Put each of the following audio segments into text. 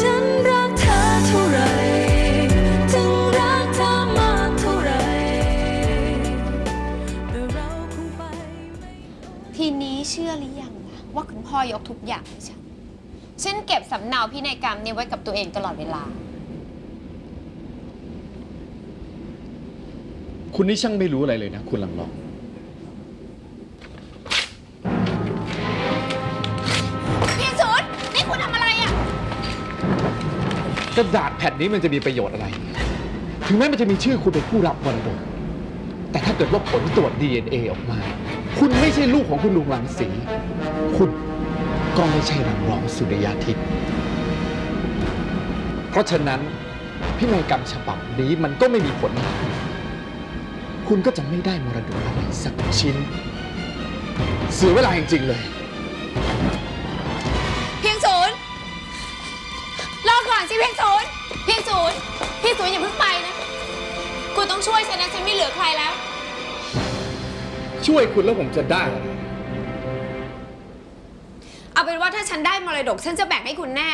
ฉันรักเธอเท่าไหรถึงรักเธอมากเท่าไหรแต่เราคงไปไม่ ทีนี้เชื่อหรือยังล่ะว่าคุณพ่อยกทุกอย่างให้ฉัน ฉันเก็บสำเนาพินัยกรรมนี้ไว้กับตัวเองตลอดเวลา คุณนี่ช่างไม่รู้อะไรเลยนะ คุณหลังลอง กระดาษแผ่นนี้มันจะมีประโยชน์อะไร ถึงแม้มันจะมีชื่อคุณเป็นผู้รับมรดก แต่ถ้าเกิดว่าผลตรวจ DNA ออกมา คุณไม่ใช่ลูกของคุณลุงรังสี คุณก็ไม่ใช่รังรองสุริยาทิตย์เพราะฉะนั้นพินัยกรรมฉบับนี้มันก็ไม่มีผลอะไรคุณก็จะไม่ได้มรดกอะไรสักชิ้น เสียเวลาจริงๆเลย อก่อนสิเพียงศูนย์เพียงศูนย์พี่ศูนย์อย่าเพิ่งไปนะ คุณต้องช่วยฉันนะฉันไม่เหลือใครแล้ว ช่วยคุณแล้วผมจะได้อะไรเอาเป็นว่าถ้าฉันได้มรดกฉันจะแบ่งให้คุณแน่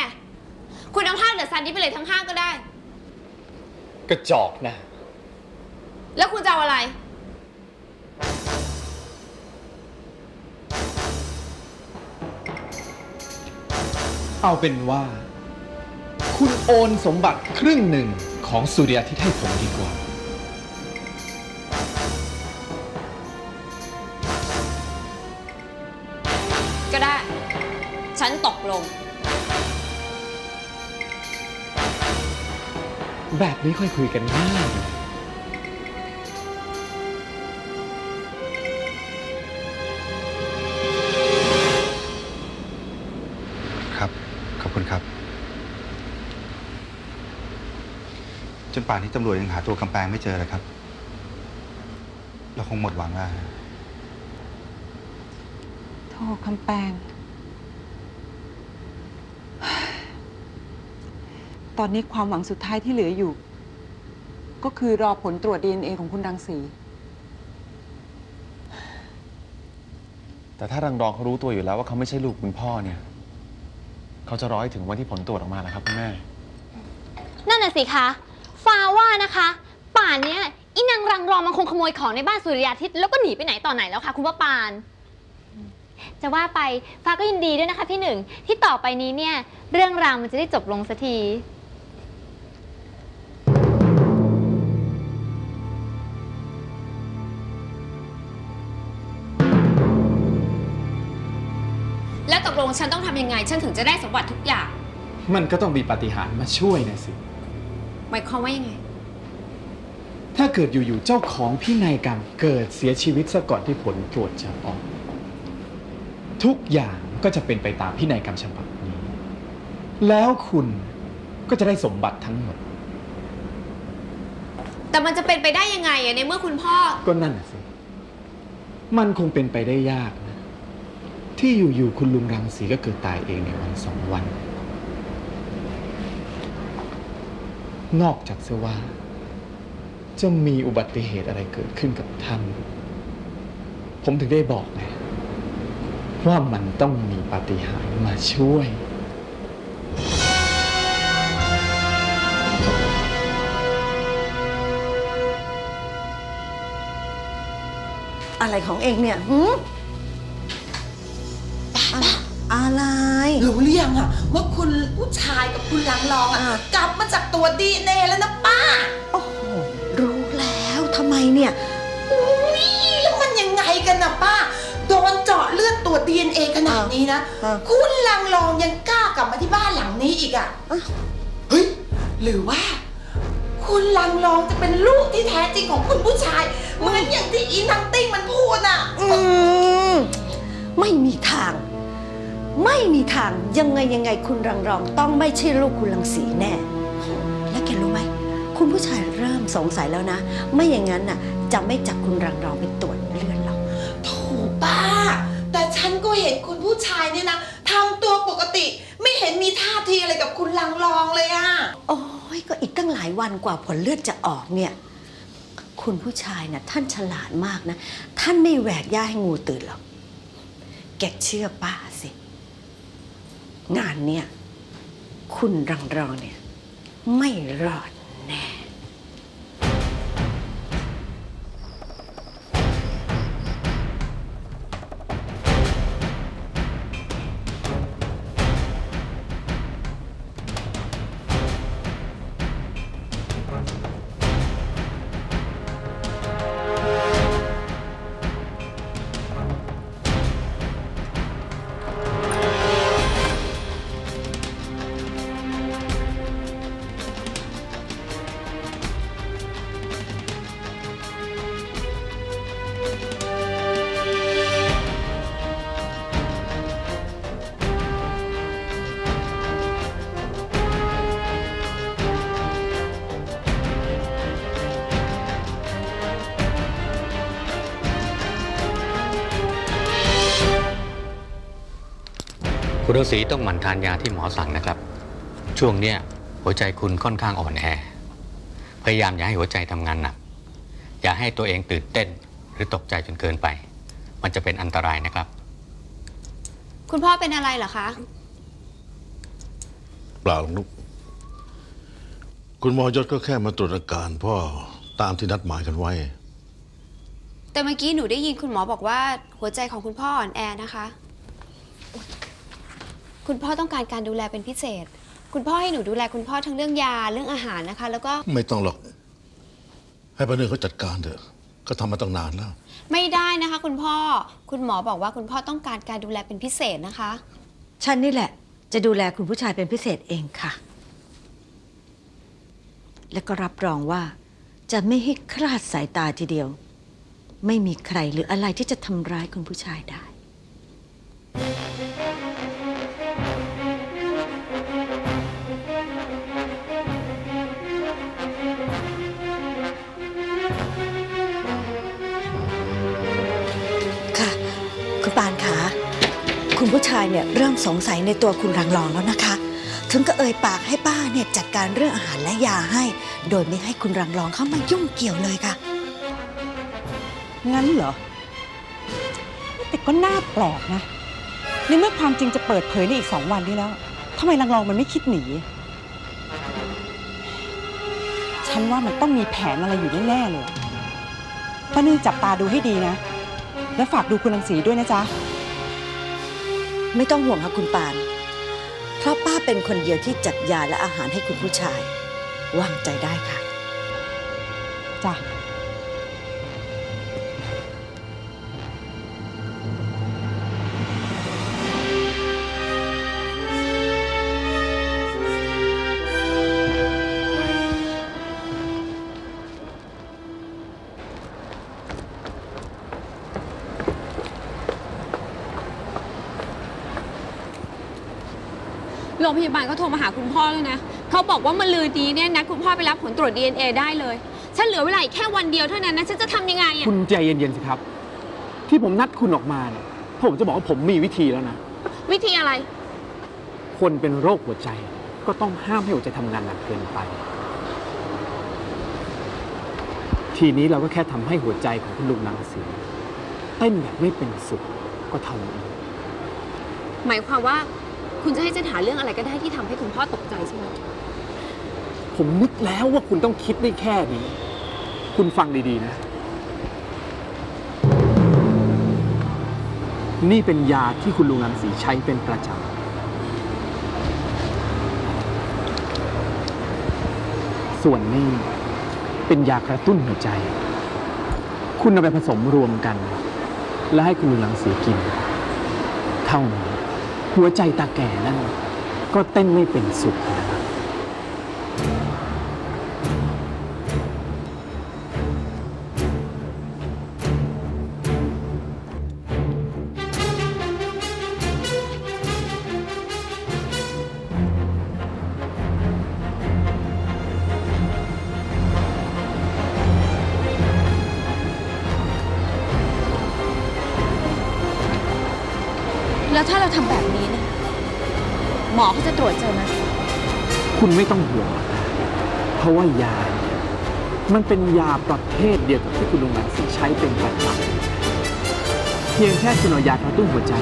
คุณเอาห้างเดอะซันนี้ไปเลยทั้งห้างก็ได้ กระจอกนะ แล้วคุณจะเอาอะไร เอาเป็นว่า คุณโอนสมบัติครึ่งหนึ่งของสุริยาทิตย์ให้ผมดีกว่า ก็ได้ ฉันตกลง แบบนี้ค่อยคุยกันง่าย จนป่านนี้ตำรวจยังหาตัวกำแพงไม่เจอเลยครับ เราคงหมดหวังแล้วโทษคำแปลงตอนนี้ความหวังสุดท้ายที่เหลืออยู่ ก็คือรอผลตรวจ DNA ของคุณรังสี แต่ถ้ารังรองเขารู้ตัวอยู่แล้วว่าเขาไม่ใช่ลูกคุณพ่อเนี่ย เขาจะรอให้ถึงวันที่ผลตรวจออกมาแล้วครับคุณแม่ นั่นน่ะสิคะฟา ว่านะคะ ป่านเนี้ยอีนางรังรองมันคงขโมยของในบ้านสุริยาทิตย์แล้วก็หนีไปไหนต่อไหนแล้วค่ะ คุณว่าปาน จะว่าไปฟ้าก็ยินดีด้วยนะคะพี่หนึ่งที่ต่อไปนี้เนี่ย เรื่องราวมันจะได้จบลงสักที แล้วตกลงฉันต้องทำยังไง ฉันถึงจะได้สมบัติทุกอย่าง มันก็ต้องมีปาฏิหาริย์มาช่วยนะสิห มายความว่ายังไง ถ้าเกิดอยู่ๆเจ้าของพินัยกรรมเกิดเสียชีวิตซะก่อนที่ผลตรวจจะออก ทุกอย่างก็จะเป็นไปตามพินัยกรรมฉบับนี้ แล้วคุณก็จะได้สมบัติทั้งหมด แต่มันจะเป็นไปได้ยังไงอะในเมื่อคุณพ่อ ก็นั่นน่ะสิ มันคงเป็นไปได้ยากนะ ที่อยู่ๆคุณลุงรังสีก็เกิดตายเองในวันสองวัน นอกจากเสว่า จะมีอุบัติเหตุอะไรเกิดขึ้นกับท่าน ผมถึงได้บอกไงว่ามันต้องมีปาฏิหาริย์มาช่วย อะไรของเองเนี่ยหืมอะไร รู้หรือยังอะว่าคุณผู้ชายกับคุณลังรองอะอ่ากลับมาจากตัวดีเนแล้วนะป้าโอ้โหรู้แล้วทำไมเนี่ย อุ้ยแล้วมันยังไงกันนะป้า โดนเจาะเลือดตัว DNA ขนาดนี้นะอ่าคุณลังรองยังกล้ากลับมาที่บ้านหลังนี้อีกอะอะเฮ้ยหรือว่า คุณลังรองจะเป็นลูกที่แท้จริงของคุณผู้ชายเหมือนอย่างที่อีนังติ้งมันพูดอะ อืมไม่มีทาง ไม่มีทางยังไงยังไงคุณรังรองต้องไม่ใช่ลูกคุณรังสีแน่ และแกรู้ไหม คุณผู้ชายเริ่มสงสัยแล้วนะ ไม่อย่างนั้นน่ะ จะไม่จับคุณรังรองไปตรวจเลือดหรอกโถป้า แต่ฉันก็เห็นคุณผู้ชายเนี่ยนะทำตัวปกติ ไม่เห็นมีท่าทีอะไรกับคุณลังรองเลยอะโอ้ยก็อีกตั้งหลายวันกว่าผลเลือดจะออกเนี่ย คุณผู้ชายนะ่ะท่านฉลาดมากนะ ท่านไม่แหวกย่าให้งูตื่นหรอกแกเชื่อป้าสิ งานเนี่ย คุณรังรองเนี่ย ไม่รอดแน่ คุณฤาษีต้องหมั่นทานยาที่หมอสั่งนะครับ ช่วงเนี้ยหัวใจคุณค่อนข้างอ่อนแอ พยายามอย่าให้หัวใจทำงานหนัก อย่าให้ตัวเองตื่นเต้นหรือตกใจจนเกินไป มันจะเป็นอันตรายนะครับ คุณพ่อเป็นอะไรเหรอคะ เปล่าหรอกนุก คุณหมอยศก็แค่มาตรวจอาการพ่อตามที่นัดหมายกันไว้ แต่เมื่อกี้หนูได้ยินคุณหมอบอกว่าหัวใจของคุณพ่ออ่อนแอนะคะ คุณพ่อต้องการการดูแลเป็นพิเศษ คุณพ่อให้หนูดูแลคุณพ่อทั้งเรื่องยาเรื่องอาหารนะคะ แล้วก็ไม่ต้องหรอก ให้ป้าเนื่องเขาจัดการเถอะก็ทำมาตั้งนานแล้ว ไม่ได้นะคะ คุณพ่อคุณหมอบอกว่าคุณพ่อต้องการการดูแลเป็นพิเศษนะคะ ฉันนี่แหละ จะดูแลคุณผู้ชายเป็นพิเศษเองค่ะ และก็รับรองว่า จะไม่ให้คลาดสายตาทีเดียว ไม่มีใครหรืออะไรที่จะทำร้ายคุณผู้ชายได้ คุณปานคะคุณผู้ชายเนี่ยเริ่มสงสัยในตัวคุณรังรองแล้วนะคะ ถึงก็เอ่ยปากให้ป้าเนี่ยจัดการเรื่องอาหารและยาให้ โดยไม่ให้คุณรังรองเข้ามายุ่งเกี่ยวเลยค่ะ งั้นเหรอ แต่ก็น่าแปลกนะ ในเมื่อความจริงจะเปิดเผยในอีกสองวันนี้แล้วทำไมรังรองมันไม่คิดหนี ฉันว่ามันต้องมีแผนอะไรอยู่แน่ๆเลยป้านึ่งจับตาดูให้ดีนะ แล้วฝากดูคุณรังสีด้วยนะจ๊ะ ไม่ต้องห่วงค่ะคุณปาน เพราะป้าเป็นคนเดียวที่จัดยาและอาหารให้คุณผู้ชาย วางใจได้ค่ะ จ้ะ โรงพยาบาลก็โทรมาหาคุณพ่อแล้วนะเขาบอกว่ามาลือดีเนี่ยนัดคุณพ่อไปรับผลตรวจ DNA ได้เลย ฉันเหลือเวลาอีกแค่วันเดียวเท่านั้นนะฉันจะทำยังไงอะคุณใจเย็นๆสิครับ ที่ผมนัดคุณออกมาเนี่ยผมจะบอกว่าผมมีวิธีแล้วนะ วิธีอะไร คนเป็นโรคหัวใจ ก็ต้องห้ามให้หัวใจทำงานหนักเกินไป ทีนี้เราก็แค่ทำให้หัวใจของคุณลุงนางสีเต้นแบบไม่เป็นสุขก็เท่านั้นเอง หมายความว่า คุณจะให้ฉันหาเรื่องอะไรก็ได้ที่ทำให้คุณพ่อตกใจใช่ไหมผมนึกแล้วว่าคุณต้องคิดได้แค่นี้ คุณฟังดีๆนะ นี่เป็นยาที่คุณลุงรังสีใช้เป็นประจำ ส่วนนี้เป็นยากระตุ้นหัวใจ คุณเอาไปผสมรวมกัน แล้วให้คุณลุงรังสีกิน เท่านั้น หัวใจตาแก่นั่นก็เต้นไม่เป็นสุขนะครับแล้วถ้าเราทำแบบ หมอเขาจะตรวจเจอไหมคุณไม่ต้องห่วงหรอกนะเพราะว่ายาเนี่ยมันเป็นยาประเภทเดียวกับที่คุณลุงรังสีใช้เป็นประจำเพียงแค่คุณเอายากระตุ้นหัวใจ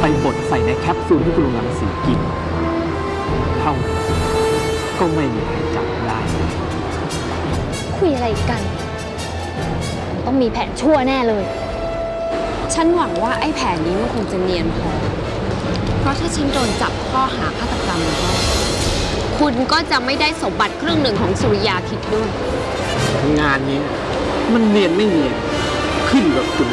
ไปบดใส่ในแคปซูลที่คุณลุงรังสีกินทเท่านั้นก็ไม่มีใครจับได้คุยอะไรกัน ต้องมีแผนชั่วแน่เลย ฉันหวังว่าไอ้แผนนี้มันคงจะเนียนพอ เพราะถ้าฉันโดนจับข้อหาฆาตกรรมแล้วก็คุณก็จะไม่ได้สมบัติครึ่งหนึ่งของสุริยาทิพย์ด้วย งานนี้มันเนียนไม่เนียนขึ้นกับคุณ